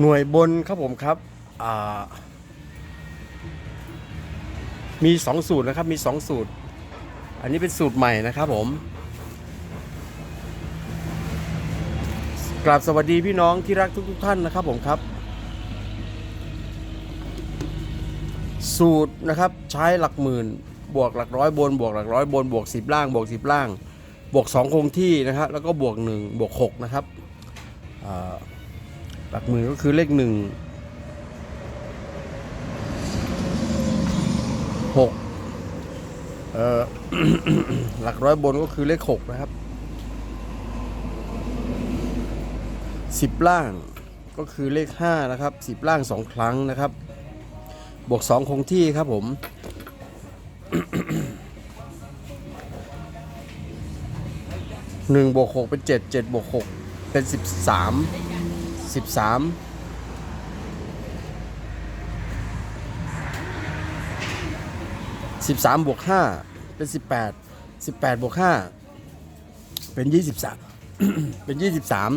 หน่วยบนครับผมครับมีสองสูตรนะครับมีสองสูตร อันนี้เป็นสูตรใหม่นะครับผมกราบสวัสดีพี่น้องที่รักทุกๆทท่านนะครับผมครับ สูตรนะครับใช้หลักหมื่น บวกหลักร้อยบน บวกหลักร้อยบน บวกสิบล่าง บวกสิบล่าง บวกสองคงที่นะครับแล้วก็บวกหนึ่งบวกหกนะครับอ่า หลักหมื่นก็คือเลขหนึ่งหกเอ่อหลักร้อยบนก็คือเลขหกนะครับสิบล่างก็คือเลขห้านะครับสิบล่างสองครั้งนะครับ บวกสองคงที่ครับผมหนึ่งบวกหกเป็นเจ็ดเจ็ดบวกหกเป็นสิบสาม สิบสามสิบสามบวกห้าเป็นสิบแปดสิบแปดบวกห้าเป็นยี่สิบสามเป็นยี่สิบสาม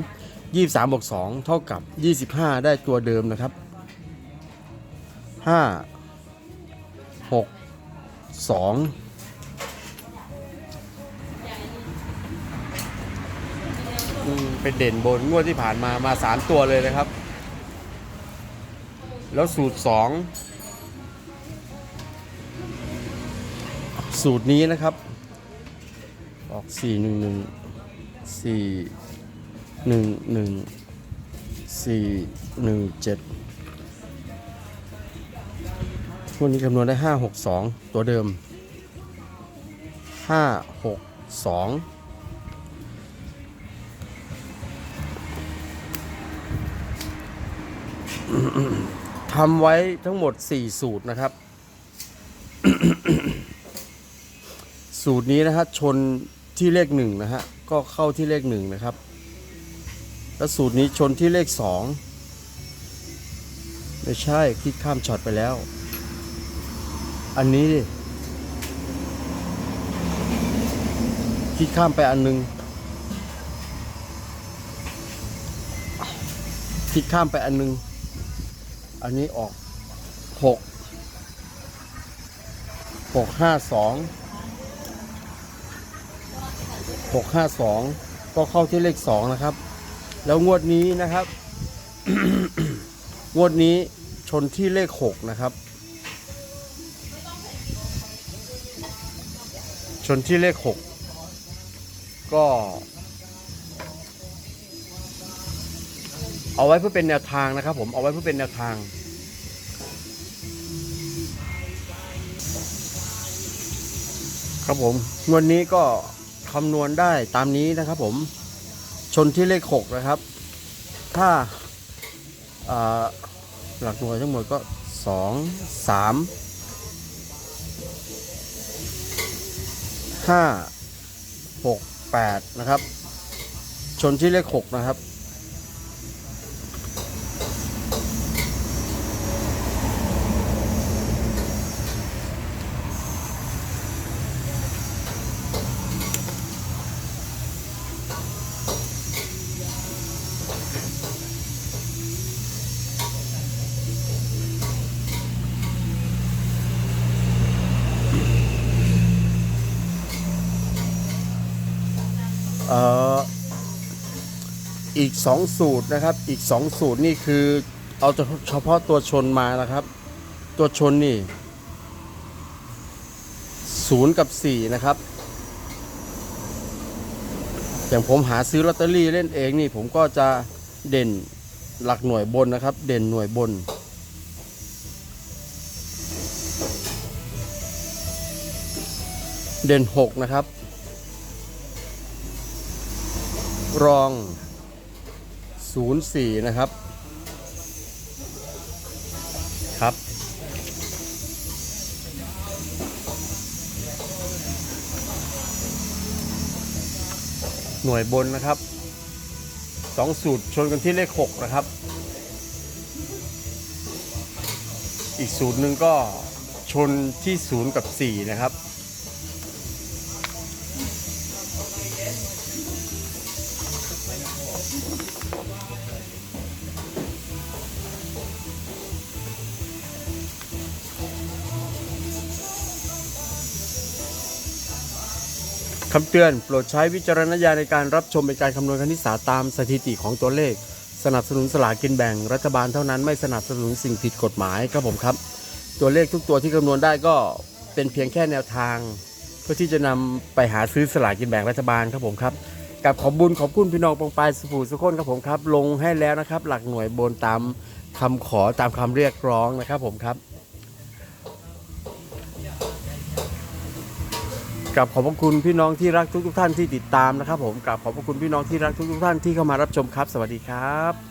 ยี่สามบวกสองเท่ากับยี่สิบห้าได้ตัวเดิมนะครับห้าหกสอง อืมเป็นเด่นบนงวดที่ผ่านมามาสามตัวเลยนะครับ แล้วสูตรสองสูตรนี้นะครับ ออกสี่หนึ่งหนึ่งสี่หนึ่งหนึ่งสี่หนึ่งเจ็ดวันนี้คำนวณได้ห้าหกสองตัวเดิมห้าหกสอง ทำไว้ทั้งหมด 4 สูตรนะครับ สูตรนี้นะฮะชนที่เลขหนึ่งนะฮะก็เข้าที่เลขหนึ่งนะครับ แล้วสูตรนี้ชนที่เลขสองไม่ใช่คิดข้ามช็อตไปแล้ว อันนี้ดิคิดข้ามไปอันหนึงคิดข้ามไปอันหนึง อันนี้ออกหกหกห้าสองหกห้าสองก็เข้าที่เลขสองนะครับ แล้วงวดนี้นะครับ งวดนี้ชนที่เลขหกนะครับ ชนที่เลขหกก็ เอาไว้เพื่อเป็นแนวทางนะครับ ผมเอาไว้เพื่อเป็นแนวทาง ครับผมงวดนี้ก็คำนวณได้ตามนี้นะครับ ผมชนที่เลขหกนะครับ ถ้าอ่าหลักหน่วยทั้งหมดก็สองสามห้าหกแปดนะครับ ชนที่เลขหกนะครับ เอ่ออีกสองสูตรนะครับ อีกสองสูตรนี่คือเอาเฉพาะตัวชนมานะครับ ตัวชนนี่ศูนย์กับสี่นะครับ อย่างผมหาซื้อลอตเตอรี่เล่นเองนี่ผมก็จะเด่นหลักหน่วยบนนะครับ เด่นหน่วยบน เด่นหกนะครับ รอง 04 นะครับ ครับ หน่วยบนนะครับสองสูตรชนกันที่เลข 6 นะครับ อีกสูตรหนึ่งก็ชนที่ 0 กับ 4 นะครับ คำเตือนโปรดใช้วิจารณญาณในการรับชมเป็นการคำนวณคณิตศาสตร์ตามสถิติของตัวเลข สนับสนุนสลากกินแบ่งรัฐบาลเท่านั้นไม่สนับสนุนสิ่งผิดกฎหมายครับผมครับ ตัวเลขทุกตัวที่คำนวณได้ก็เป็นเพียงแค่แนวทาง เพื่อที่จะนำไปหาซื้อสลากกินแบ่งรัฐบาลครับผมครับกับขอบบุญขอบคุณพี่น้องปองปายสุภูสุขนครับผมครับ ลงให้แล้วนะครับ หลักหน่วยบนตามคำขอตามคำเรียกร้องนะครับผมครับ กับขอบพระคุณพี่น้องที่รักทุกทุกๆท่านที่ติดตามนะครับผมกับขอบพระคุณพี่น้องที่รักทุกทุกๆท่านที่เข้ามารับชมครับ สวัสดีครับ